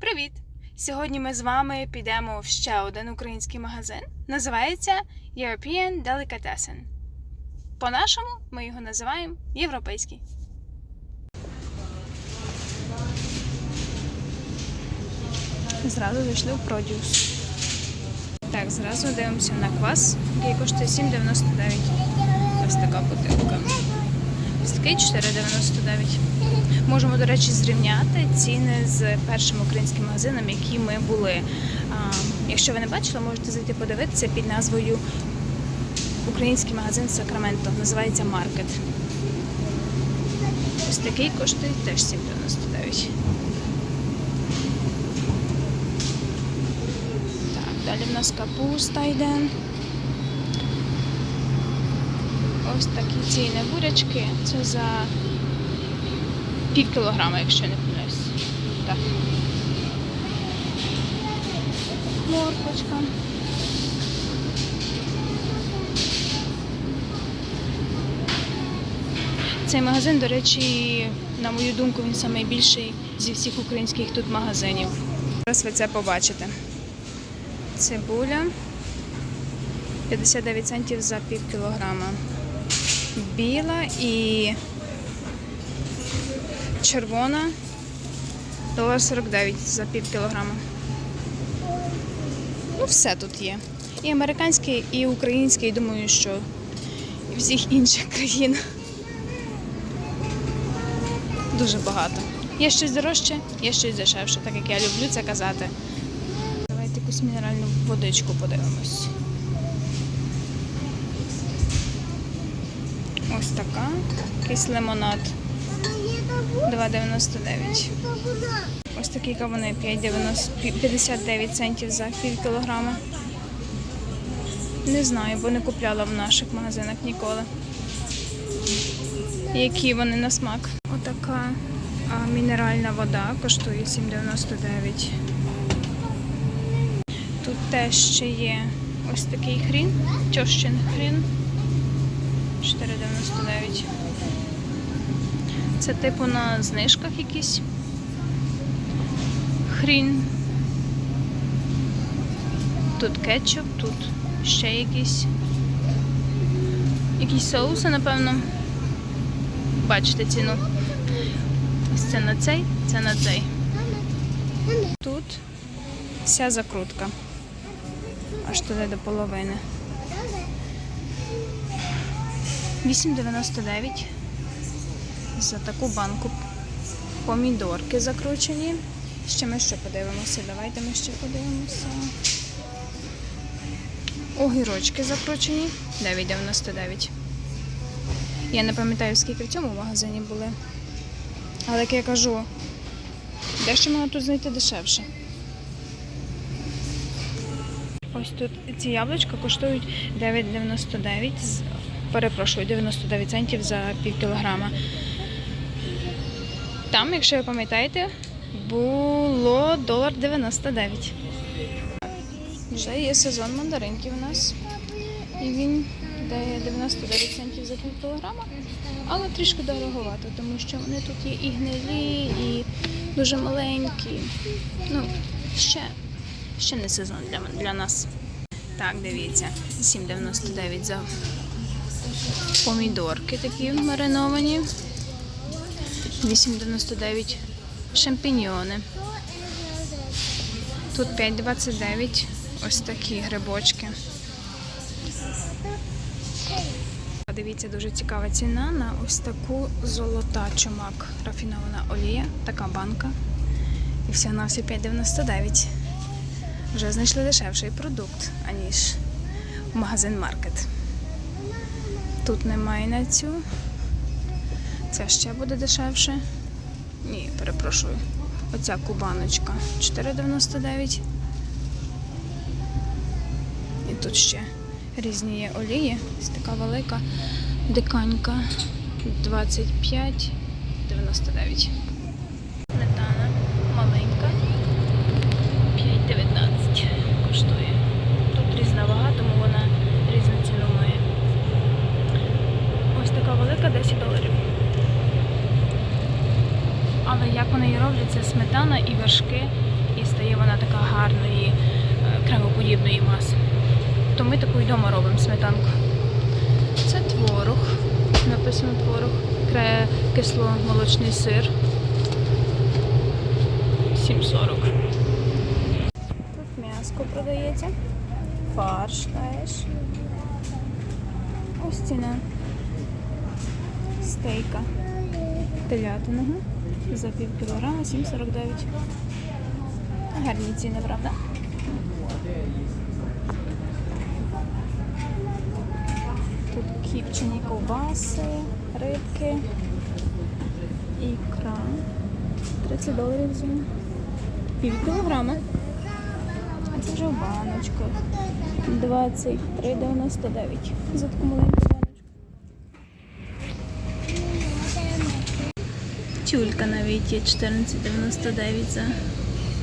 Привіт! Сьогодні ми з вами підемо в ще один український магазин. Називається European Delicatessen. По-нашому ми його називаємо Європейський. Зразу зайшли в продюс. Так, зразу дивимося на квас, який коштує 7,99. Ось така бутилка. Ось 4,99. Можемо, до речі, зрівняти ціни з першим українським магазином, які ми були. Якщо ви не бачили, можете зайти подивитися під назвою Український магазин Сакраменто. Називається Маркет. Ось такий коштує теж 7,99. Так, далі в нас капуста йде. Ось такі ціни бурячки. Це за пів кілограма, якщо не помиляюсь. Так. Морквочка. Цей магазин, до речі, на мою думку, він найбільший зі всіх українських тут магазинів. Зараз ви це побачите. Цибуля 59 центів за пів кілограма. Біла і червона долар 49 за пів кілограма. Ну, все тут є. І американський, і український, думаю, що і всіх інших країн. Дуже багато. Є щось дорожче, є щось дешевше, так як я люблю це казати. Давайте якусь мінеральну водичку подивимось. Така. Якийсь лимонад. 2,99. Ось такі кавуни 59 центів за пів кілограма. Не знаю, бо не купляла в наших магазинах ніколи. Які вони на смак. Отака мінеральна вода коштує 7,99. Тут теж ще є ось такий хрін, тьощин хрін. 4,99. Це типу на знижках якісь. Хрін. Тут кетчуп, тут ще якісь. Якісь соуси, напевно. Бачите ціну. Ось це на цей, це на цей. Тут вся закрутка. Аж туди до половини. 8,99 за таку банку. Помідорки закручені. Ще ми ще подивимося. Давайте ми ще подивимося. Огірочки закручені. 9,99. Я не пам'ятаю, скільки в цьому магазині були. Але як я кажу, дещо можна тут знайти дешевше. Ось тут ці яблучка коштують 9,99. Перепрошую, 99 центів за пів кілограма. Там, якщо ви пам'ятаєте, було долар 99. Вже є сезон мандаринків у нас. І він дає 99 центів за пів кілограма, але трішки дороговато, тому що вони тут є і гнилі, і дуже маленькі. Ну, ще, ще не сезон для, для нас. Так, дивіться, 7,99 за помідорки такі мариновані. 8,99 шампіньйони. Тут 5,29 ось такі грибочки. Дивіться, дуже цікава ціна на ось таку золота чумак. Рафінована олія, така банка. І вся на всі 5,99. Вже знайшли дешевший продукт, аніж магазин Маркет. Тут немає на цю. Це ще буде дешевше. Ні, перепрошую. Оця кубаночка 4,99. І тут ще різні є олії. Ось така велика диканька 25,99. Сметана маленька. 5,19 коштує. Тут різна вага, тому вона різну ціну має. Ось така велика 10 доларів. Але як вони її роблять, це сметана і вершки і стає вона така гарної е, кремоподібної маси. То ми таку й вдома робимо сметанку. Це творог. Написано творог. Кисломолочний сир. 7,40. Тут м'яско продається. Фарш теж. Ось ціна. Стейка. Телятиного. За пів кілограма 7,49. Гарні ціни, правда? Тут кіпчені ковбаси, рибки, ікра. 30 доларів за пів кілограма. А це вже в баночках. 23,99 за таку маленьку Тюлька навіть є 14,99 за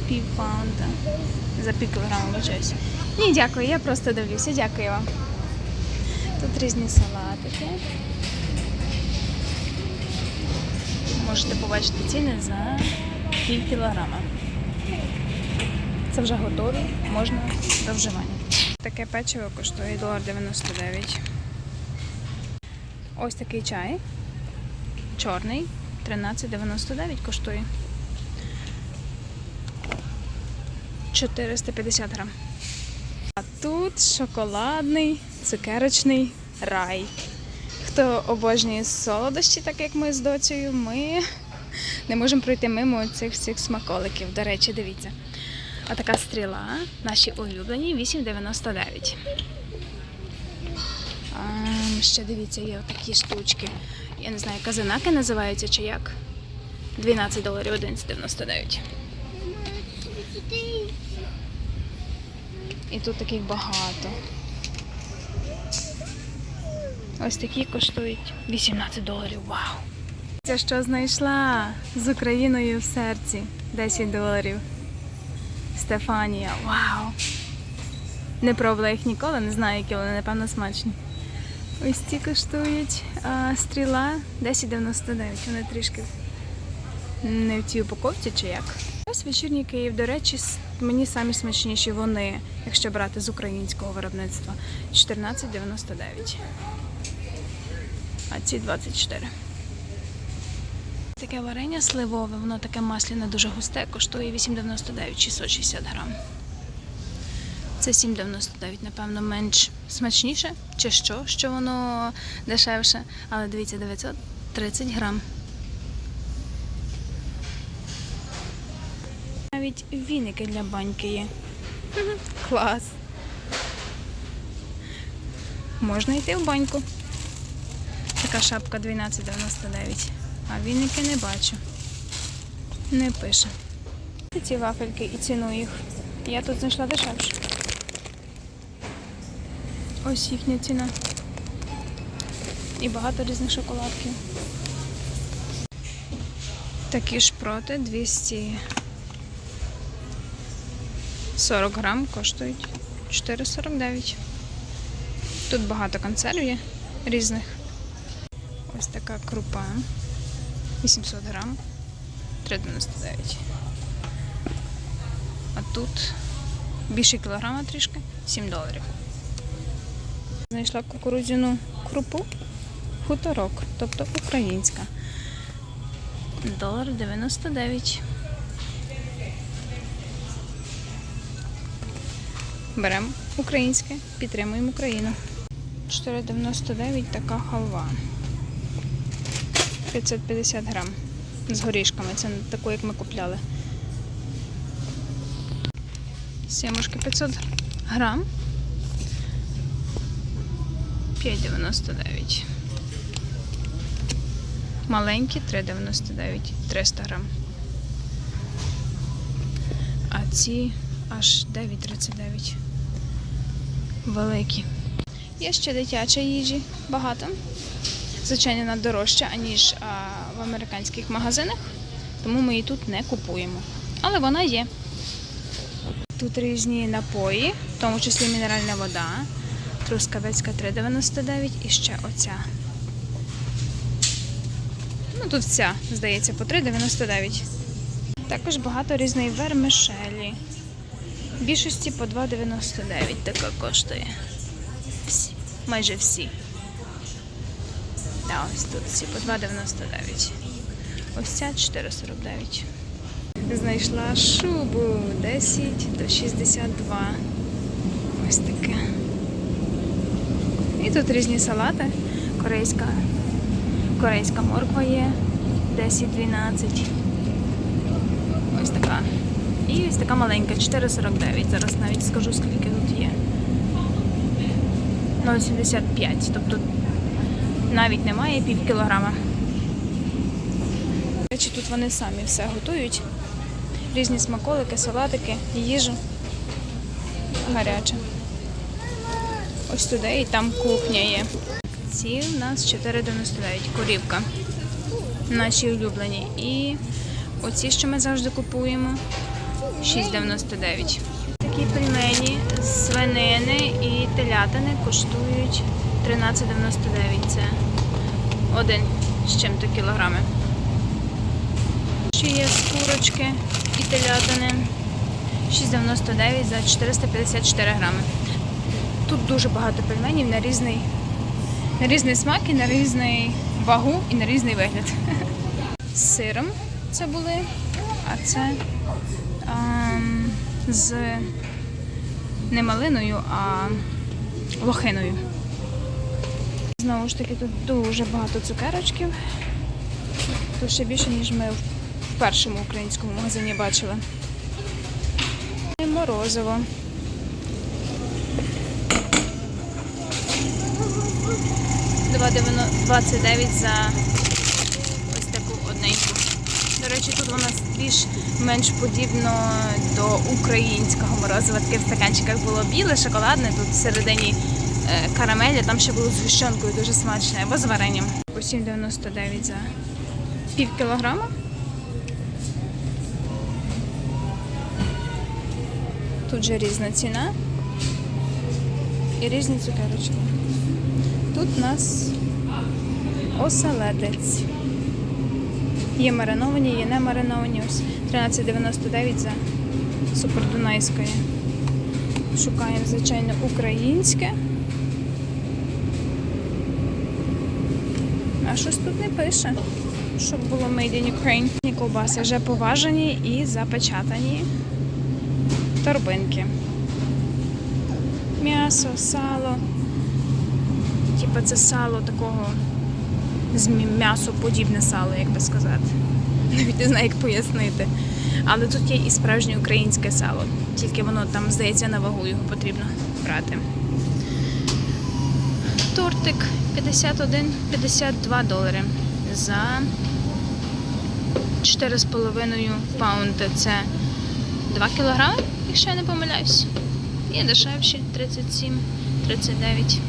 пів паунда. За пів кілограма вибачаюсь. Ні, дякую, я просто дивлюся. Дякую вам. Тут різні салатики. Можете побачити ціни за пів кілограма. Це вже готові, можна до вживання. Таке печиво коштує 1,99. Ось такий чай. Чорний. 13,99 коштує. 450 грам. А тут шоколадний, цукерочний рай. Хто обожнює солодощі, так як ми з доцею, ми не можемо пройти мимо цих всіх смаколиків. До речі, дивіться. А така стріла, наші улюблені, 8,99. Ще дивіться, є такі штучки. Я не знаю, казанаки називаються чи як. 12 доларів 11,99. І тут таких багато. Ось такі коштують 18 доларів. Вау! Це що знайшла з Україною в серці. 10 доларів. Стефанія. Вау! Не пробувала їх ніколи, не знаю, які вони, напевно, смачні. Ось ці коштують а, стріла 10,99. Вони трішки не в цій упаковці чи як. Ось вечірній Київ, до речі, мені самі смачніші вони, якщо брати з українського виробництва. 14,99. А ці 24. Таке варення сливове, воно таке масляне, дуже густе, коштує 8,99 660 грам. Це 7,99, напевно, менш смачніше, чи що, що воно дешевше. Але дивіться, 930 грам. Навіть віники для баньки є. Клас. Можна йти в баньку. Така шапка 12,99. А віники не бачу. Не пише. Ці вафельки і ціну їх. Я тут знайшла дешевше. Ось їхня ціна. І багато різних шоколадків. Такі шпроти 240 грам коштують 4,49. Тут багато консервів є різних. Ось така крупа. 800 грам. 3,99. А тут більше кілограма трішки 7 доларів. Знайшла кукурудзяну крупу хуторок, тобто українська. Долар 99. Беремо українське, підтримуємо Україну. 4,99 така халва. 550 грам. З горішками. Це не таку, як ми купляли. Сімушки 500 грам. 5,99. Маленькі 3,99, 300 грам. А ці аж 9,39. Великі. Є ще дитячої їжі багато. Звичайно, вона дорожча, аніж а, в американських магазинах, тому ми її тут не купуємо. Але вона є. Тут різні напої, в тому числі мінеральна вода, трускавецька 3,99 і ще оця. Ну, тут вся, здається, по 3,99. Також багато різної вермишелі. В більшості по 2,99 така коштує. Всі. Майже всі. Та ось тут всі по 2,99. Ось ця 4,49. Знайшла шубу 10 до 62. Ось таке. І тут різні салати. Корейська, корейська морква є 10-12. Ось така. І ось така маленька, 4,49. Зараз навіть скажу, скільки тут є. 0,75. Тобто навіть немає пів кілограма. Речі, тут вони самі все готують. Різні смаколики, салатики, їжу. Гаряче. Ось туди і там кухня є. Ці в нас 4,99 корівка. Наші улюблені. І оці, що ми завжди купуємо, 6,99. Такі пельмені з свинини і телятини коштують 13,99. Це один з чим-то кілограми. Ще є з курочки і телятини. 6,99 за 454 грами. Тут дуже багато пельменів на різний, на різний смак і на різний вагу і на різний вигляд. З сиром це були, а це ем, з не малиною, а лохиною. Знову ж таки, тут дуже багато цукерочків. Тут ще більше, ніж ми в першому українському магазині бачили. І морозиво. Два 29 за ось таку одненьку. До речі, тут вона більш менш подібно до українського морозива. Таке в стаканчиках було біле, шоколадне, тут всередині е, карамелі, там ще було з гущенкою дуже смачне, або з варенням. По 7,99 за пів кілограма. Тут же різна ціна і різні цукерочки. Тут у нас оселедець. Є мариновані, є не мариновані. Ось 13,99 за супердунайської. Шукаємо, звичайно, українське. А щось тут не пише, щоб було Made in Ukraine. Ковбаси вже поважені і запечатані торбинки. М'ясо, сало. Типа це сало такого м'ясоподібне сало, як би сказати. Навіть не знаю, як пояснити. Але тут є і справжнє українське сало. Тільки воно там, здається, на вагу його потрібно брати. Тортик 51-52 долари за 4,5 паунда. Це 2 кілограми, якщо я не помиляюсь. Є дешевші 37, 39.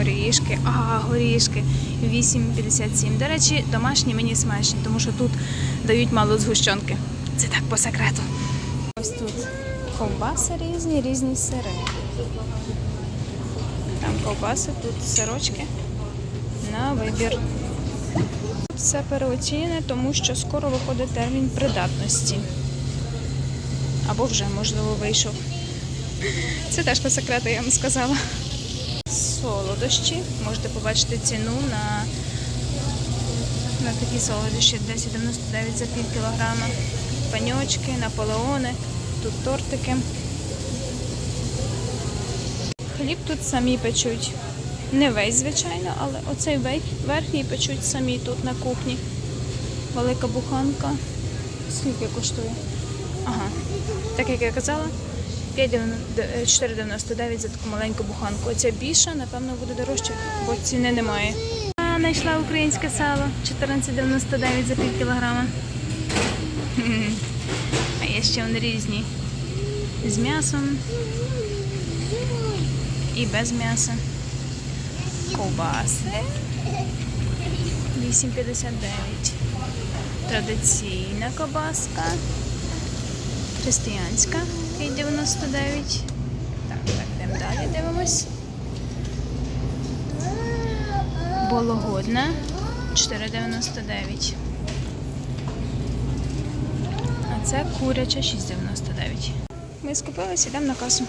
Горішки, ага, горішки 8,57. До речі, домашні мені смачні, тому що тут дають мало згущенки. Це так по секрету. Ось тут ковбаси різні, різні сири. Там ковбаси, тут сирочки на вибір. Все переоцінене, тому що скоро виходить термін придатності. Або вже, можливо, вийшов. Це теж по секрету, я вам сказала. Солодощі. Можете побачити ціну на, на такі солодощі 10,99 за пів кілограма. Паньочки, наполеони, тут тортики. Хліб тут самі печуть. Не весь, звичайно, але оцей верхній печуть самі тут на кухні. Велика буханка. Скільки коштує? Ага. Так як я казала, 5,90 4,99 за таку маленьку буханку. Оця більша, напевно, буде дорожче, бо ціни немає. А, знайшла українське сало 14,99 за пів кілограма. А є ще вони різні. З м'ясом і без м'яса. Ковбаси. 8,59. Традиційна ковбаска. Християнська 5,99. Так, так, йдемо далі, дивимось. Вологодна 4,99. А це куряча 6,99. ми скупилися, йдемо на касу.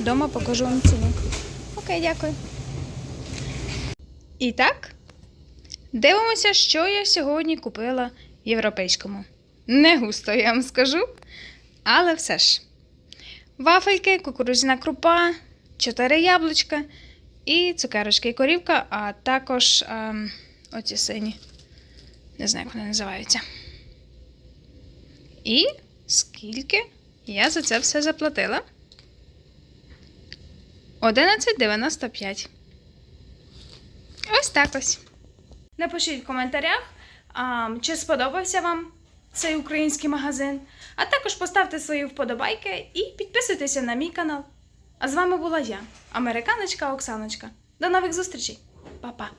Дома покажу вам ціну. Окей, дякую. І так, дивимося, що я сьогодні купила в європейському. Не густо, я вам скажу. Але все ж. Вафельки, кукурудзяна крупа, 4 яблучка і цукерочки і корівка, а також ем, оці сині. Не знаю, як вони називаються. І скільки я за це все заплатила? 11,95. Ось так ось. Напишіть в коментарях, чи сподобався вам цей український магазин. А також поставте свої вподобайки і підписуйтеся на мій канал. А з вами була я, американочка Оксаночка. До нових зустрічей. Па-па!